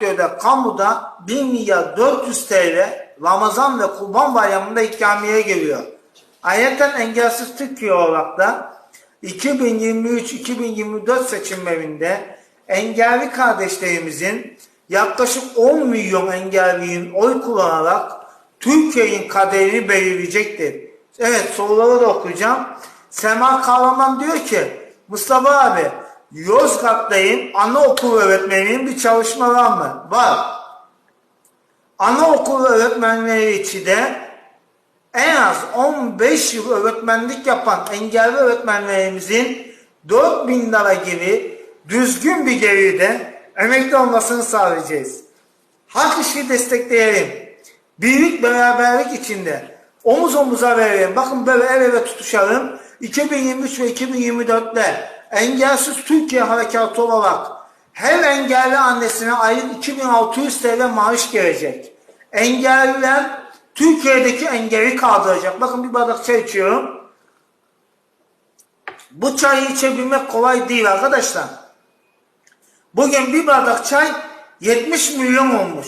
Türkiye'de kamuda 1 milyar 400 TL Ramazan ve Kurban Bayramı'nda ikramiye geliyor. Ayrıca engelsiz Türkiye olarak da 2023-2024 seçimlerinde engelli kardeşlerimizin yaklaşık 10 milyon engelliyin oy kullanarak Türkiye'nin kaderini belirleyecektir. Evet soruları da okuyacağım. Sema Kahraman diyor ki Mustafa abi Yozgat'tayım anaokulu öğretmeninin bir çalışma var mı? Var. Anaokulu öğretmenleri için de en az 15 yıl öğretmenlik yapan engelli öğretmenlerimizin 4000 lira gibi düzgün bir gelirde emekli olmasını sağlayacağız. Hak işi destekleyelim. Birlik beraberlik içinde omuz omuza verelim. Bakın böyle el ele tutuşalım. 2023 ve 2024'te engelsiz Türkiye harekatı olarak her engelli annesine aylık 2600 TL maaş gelecek. Engelliler Türkiye'deki engeli kaldıracak. Bakın bir bardak çay içiyorum. Bu çayı içebilmek kolay değil arkadaşlar. Bugün bir bardak çay 70 milyon olmuş.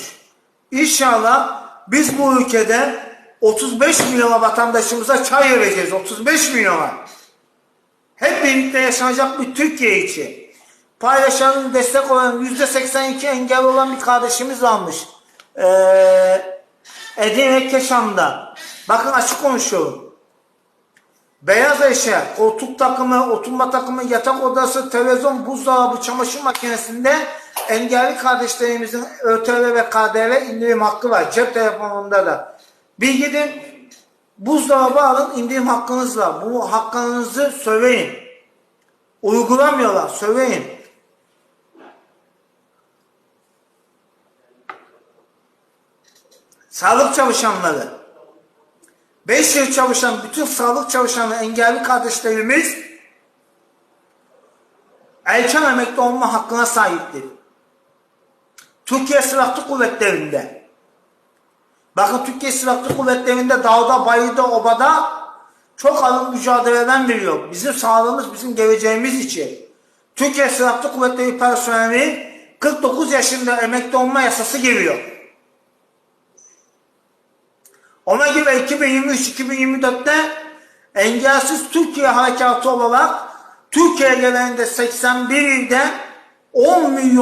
İnşallah biz bu ülkede 35 milyon vatandaşımıza çay vereceğiz. 35 milyona. Hep birlikte yaşanacak bir Türkiye için. Paylaşanın destek olan %82 engel olan bir kardeşimiz varmış. Ee, Edirne Keşan'da. Bakın açık konuşuyorum. Beyaz eşya, koltuk takımı, oturma takımı, yatak odası, televizyon, buzdolabı, çamaşır makinesinde engelli kardeşlerimizin ÖTV ve KDV indirim hakkı var. Cep telefonunda da. Bir gidin buzdolabı alın indirim hakkınız var. Bu hakkınızı söyleyin. Uygulamıyorlar. Söyleyin. Sağlık çalışanları. 5 yıl çalışan bütün sağlık çalışanı engelli kardeşlerimiz erken emekli olma hakkına sahiptir. Türkiye Silahlı Kuvvetleri'nde bakın Türkiye Silahlı Kuvvetleri'nde dağda, bayırda, obada çok alın mücadeleden veriyor. Bizim sağlığımız, bizim geleceğimiz için. Türkiye Silahlı Kuvvetleri personeli 49 yaşında emekli olma yasası geliyor. Ona göre 2023-2024'te engelsiz Türkiye harekatı olarak Türkiye genelinde 81 ilde 10 milyon